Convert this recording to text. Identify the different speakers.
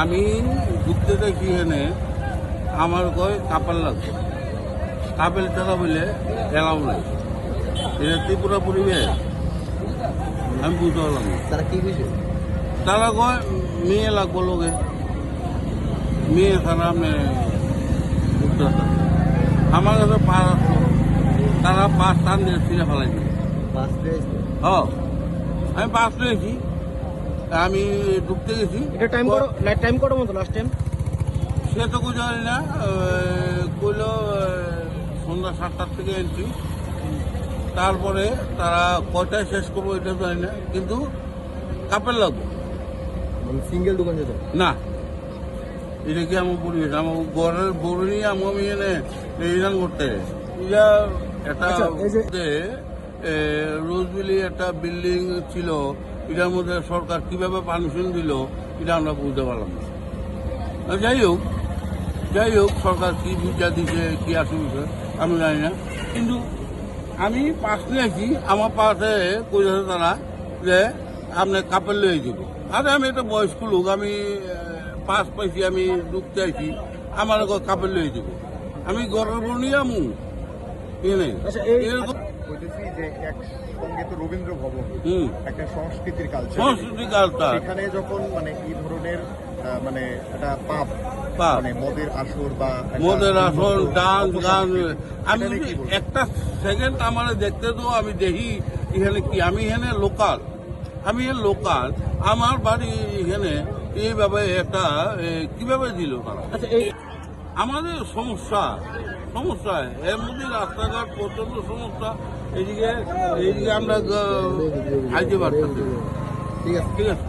Speaker 1: আমি ঢুকতে দেখি এখানে আমার কয় কাপাল লাগবে। কাপেল টাকা বলে এলাও নাই। এটা ত্রিপুরা পরিবেশ। আমি বুঝতে পারলাম।
Speaker 2: তারা কি
Speaker 1: তারা কয় মেয়ে লাগবো লোকে মেয়ে ছাড়া আমি না। আমার কাছে পাস আসলো তারা পাস টান দিয়ে ছিঁড়ে
Speaker 2: পেয়েছে
Speaker 1: হ। আমি পাস পেয়েছি আমি ঢুকতে গেছি।
Speaker 3: এটা টাইম মতো লাস্ট টাইম
Speaker 1: সে তো জানি না কইলো সন্ধ্যা সাতটার থেকে এন্ট্রি তারপরে তারা কয়টায় শেষ করব এটা জানি না কিন্তু কাপের লাগবে।
Speaker 2: মানে সিঙ্গেল দোকান যেত?
Speaker 1: না। এটা কি আমার পরিবেশ? আমার ঘরের বড় নিয়ে আমি আমি এনে রিটার্ন করতে। এটা একটা
Speaker 3: আচ্ছা,
Speaker 1: রোজবিলি একটা বিল্ডিং ছিল এটার মধ্যে সরকার কীভাবে পারমিশন দিল এটা আমরা বুঝতে পারলাম না। যাই হোক যাই হোক সরকার কি বুঝা দিছে কি আসে আমি জানি না। কিন্তু আমি পাশ নিয়েছি আমার পাশে কইছে তারা যে আপনি কাপড় লয়ে যাব। আরে আমি একটা বয়স্ক লোক আমি পাস পাইছি আমি ঢুকতে আইছি আমার কাপড় লয়ে যাব। আমি বউ নিয়ে আমু।
Speaker 3: আচ্ছা,
Speaker 1: এরকম
Speaker 4: বলতেছি যে একসঙ্গে তো রবীন্দ্র ভবন একটা সংস্কৃতির কালচার
Speaker 1: সংস্কৃতি কালচার
Speaker 4: সেখানে যখন মানে এই ধরনের মানে একটা পাপ। মানে মদের আসর বা
Speaker 1: মদের
Speaker 4: উন্মুক্ত
Speaker 1: ডান্স গান আমি? একটা সেকেন্ড আমার দেখতে তো আমি দেখি এখানে কি? আমি এখানে লোকাল আমি লোকাল আমার বাড়ি এখানে এইভাবে একটা কীভাবে দিল তারা?
Speaker 3: আচ্ছা
Speaker 1: আমাদের সমস্যা সমস্যা এর মধ্যে রাস্তাঘাট প্রচণ্ড সমস্যা। এদিকে এইদিকে আমরা আইতে
Speaker 2: ঠিক আছে
Speaker 1: ঠিক আছে?